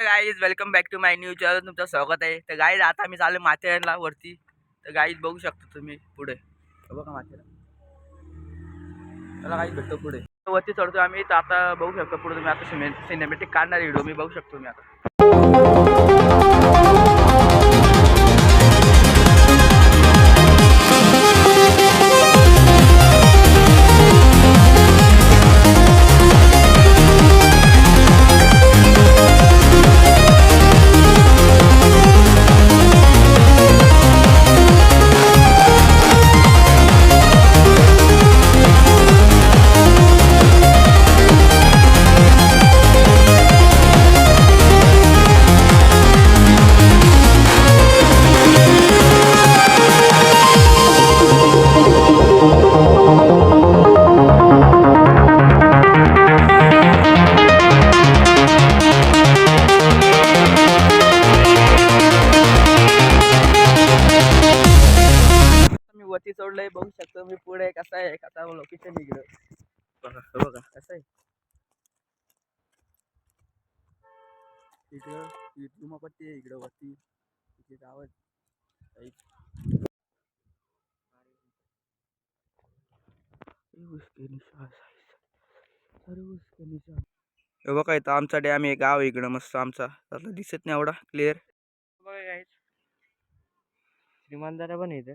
Guys welcome back to my new channel तुमचं स्वागत आहे. तर गाईज आता मी चालू माथेरानला वरती. तर गाईज बघू शकता तुम्ही पुढे. बघा माथेरान. चला गाईज भेटतो पुढे. वरती चढतो आम्ही. तर आता बघू शकतो पुढे तुम्ही. आता सिने सिनेमॅटिक काढणार व्हिडिओ मी बघू शकतो मी आता. चढलोय बघू शकतो मी पुढे कसं आहे कसा लोकेशन इकडं बघा हे बघा कसं आहे इकडं ही धुमापट्टी आहे इकडं वरती इथे गाव आहे. काही- ये उसके निशान साईज. अरे उसके निशान. हे बघा इथं आमचा डॅम आहे गाव आहे इकडं मस्त आमचा दिसत नाही एवढा क्लिअर बघा. श्रीमंतारा पण येते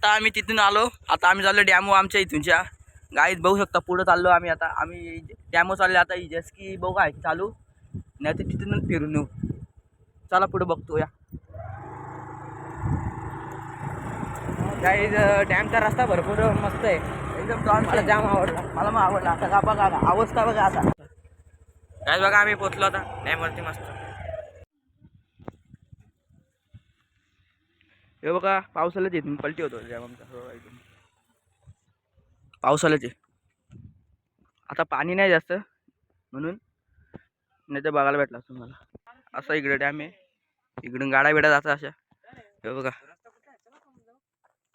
आता आम्ही तिथून आलो. आता आम्ही चाललो डॅमो आमच्या इथूनच्या. गाईज बघू शकता पुढं चाललो आम्ही आता. आम्ही डॅमो चाललो आता जसकी बघू आहे चालू. नाही तर तिथून फिरून येऊ. चला पुढं बघतो या गाईज डॅमचा रस्ता भरपूर मस्त आहे. एकदम टॉन मला जाम आवडला. मला मग आवडला. आता का बघा आता. अवस्था बघा आता. काय बघा आम्ही पोचलो आता. डॅमवरती मस्त. हे बघा पावसालाच येत पलटी होतो जॅम आमचा. हो, एकदम. पावसाळ्यात आहे आता पाणी नाही जास्त म्हणून नाही तर बघायला भेटला तुम्हाला असा इकडे डॅम आहे. इकडून गाड्या बिड्या जातात अशा. हे बघा.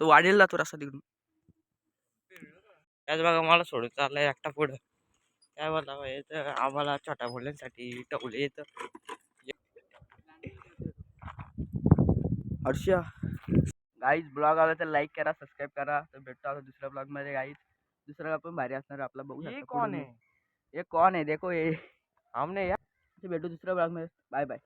तो वाढेल जातो रस्ता तिकडून. त्याच बघा मला सोडून चाललाय एकटा पुढं. काय बोलला बा, येतं आम्हाला छोटा मुलांसाठी टवले येतं. हर्षा. गाईज ब्लॉग आला तर लाईक करा सबस्क्राईब करा तर भेटतो आता दुसऱ्या ब्लॉग मध्ये गाईज दुसरा पण भारी असणार आपला बघू ये शकता कौन पुढे है? मी. ये कौन है? देखो ये। हमने यार भेटू दुसऱ्या ब्लॉग मध्ये बाय बाय